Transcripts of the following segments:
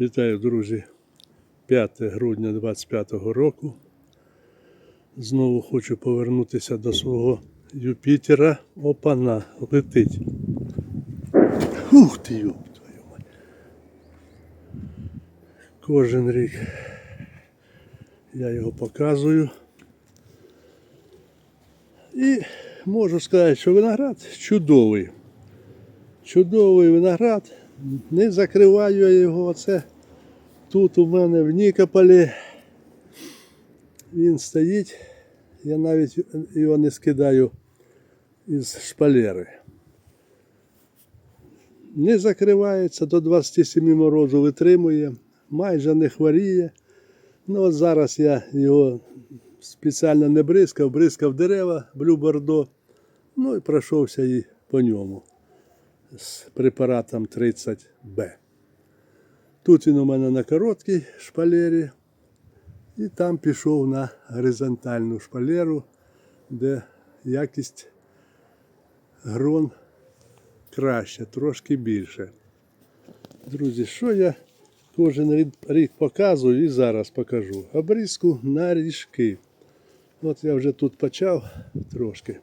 Вітаю, друзі. 5 грудня 25 року. Знову хочу повернутися до свого Юпітера. Опана, летить. Ух ти, йоп твою мать. Кожен рік я його показую. І можу сказати, що виноград чудовий. Чудовий виноград. Не закриваю я його. Оце тут у мене в Нікополі. Він стоїть. Я навіть його не скидаю із шпалери. Не закривається до 27 морозу витримує, майже не хворіє. Ну от зараз я його спеціально не бризкав, бризкав дерева блю бордо. Ну і пройшовся і по ньому з препаратом 30Б. Тут він у мене на короткій шпалері, і там пішов на горизонтальну шпалеру, де якість грон краще, трошки більше. Друзі, що я кожен рік- показую і зараз покажу. Обрізку на ріжки. От я вже тут почав трошки.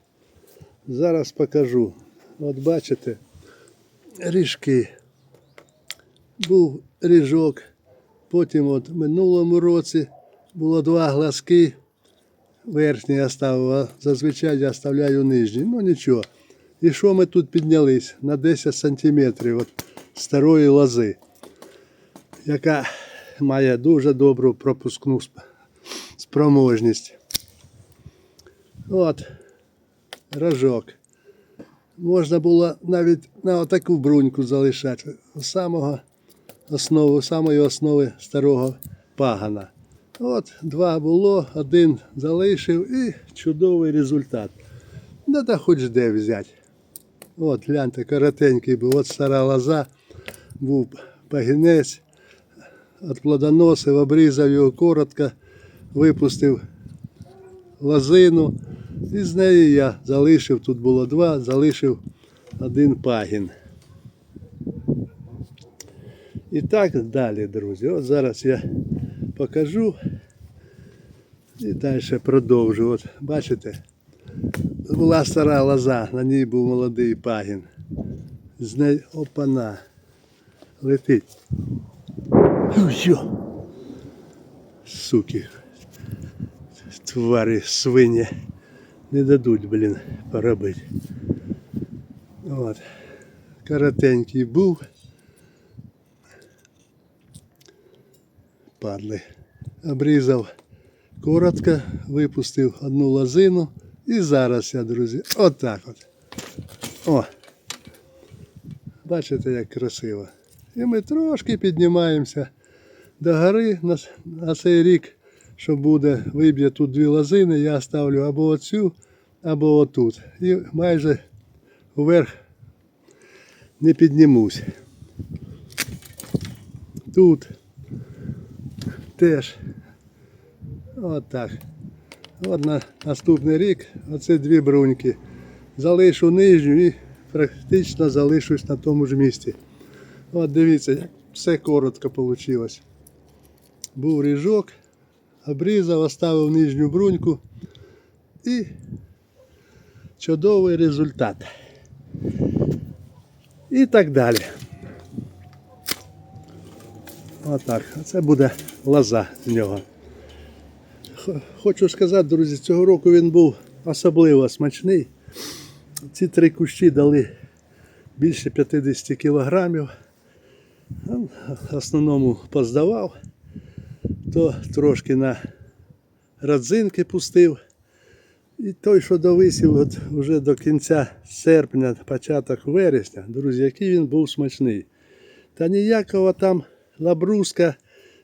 Зараз покажу. От бачите, ріжки. Був ріжок. Потім от в минулому році було два глазки. Верхній я ставив, зазвичай я оставляю нижній. Ну нічого. І що ми тут піднялись? На 10 сантиметрів от старої лози, яка має дуже добру пропускну спроможність. От, рожок. Можна було навіть на отаку бруньку залишати. Самого основи, самої основи старого пагана. От два було, один залишив і чудовий результат. Ну та хоч де взяти. От, гляньте, коротенький був, от стара лоза, був пагінець, отплодоносив, обрізав його коротко, випустив лозину. І з неї я залишив, тут було два, залишив один пагін. І так далі, друзі. От зараз я покажу і далі продовжу. От бачите, була стара лоза, на ній був молодий пагін. З неї опана летить. Суки. Твари свині не дадуть, блін, поробити. От. Коротенький був. Падли. Обрізав коротко, випустив одну лозину. І зараз я, друзі, отак от. О! Бачите, як красиво. І ми трошки піднімаємося до гори на, на цей рік, що буде, виб'є тут дві лозини, я ставлю або оцю, або отут. І майже вверх не піднімусь. Тут теж отак. От на наступний рік оце дві бруньки. Залишу нижню і практично залишусь на тому ж місці. От дивіться, як все коротко вийшло. Був ріжок, обрізав, оставив нижню бруньку і чудовий результат. І так далі. Отак. Оце буде лоза з нього. Хочу сказати, друзі, цього року він був особливо смачний. Ці три кущі дали більше 50 кілограмів. Ну, В основному поздавав, то трошки на родзинки пустив. І той, що довисів от вже до кінця серпня, початок вересня, друзі, який він був смачний. Та ніякого там лабруска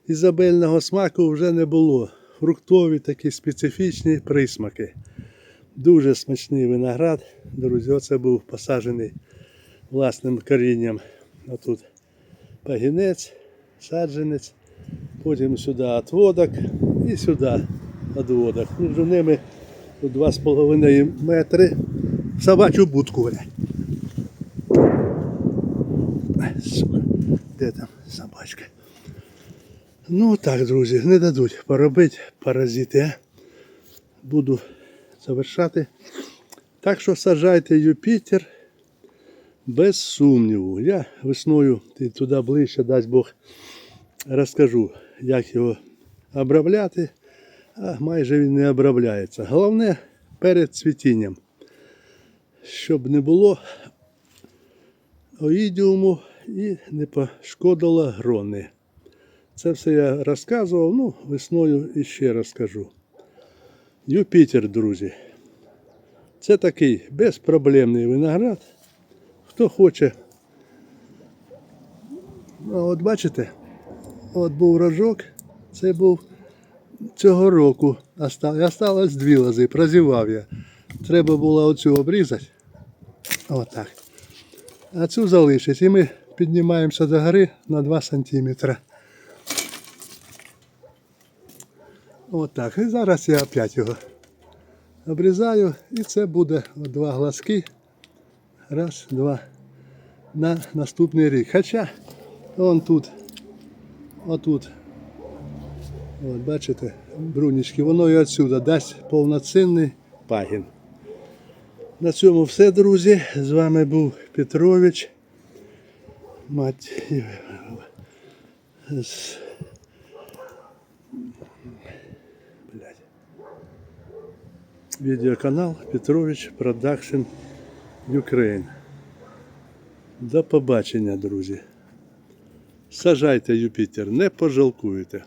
ізабельного смаку вже не було. Фруктові такі специфічні присмаки. Дуже смачний виноград. Друзі, оце був посаджений власним корінням. Отут пагінець, саджанець, потім сюди отводок і сюди отводок. Між ними 2,5 метри. Собачу будку. Сука, де там собачка? Ну так, друзі, не дадуть поробити паразити. а. Буду завершати. Так що саджайте Юпітер без сумніву. Я весною туди ближче, дасть Бог, розкажу, як його обробляти, а майже він не обробляється. Головне перед цвітінням, щоб не було оїдіуму і не пошкодило грони. Це все я розказував, ну, весною іще розкажу. Юпітер, друзі. Це такий безпроблемний виноград. Хто хоче. А от бачите, от був рожок, це був цього року. І Осталось дві лози, прозівав я. Треба було оцю обрізати. Отак. А цю залишить. І ми піднімаємося до гори на 2 сантиметри. Отак. І зараз я опять його обрізаю. І це буде два глазки. Раз, два. На наступний рік. Хоча вон тут, отут. От бачите, брунічки, воно і отсюди дасть повноцінний пагін. На цьому все, друзі. З вами був Петрович. Мать. Відеоканал Петрович Продакшн Ukraine. До побачення, друзі. Сажайте Юпітер, не пожалкуєте.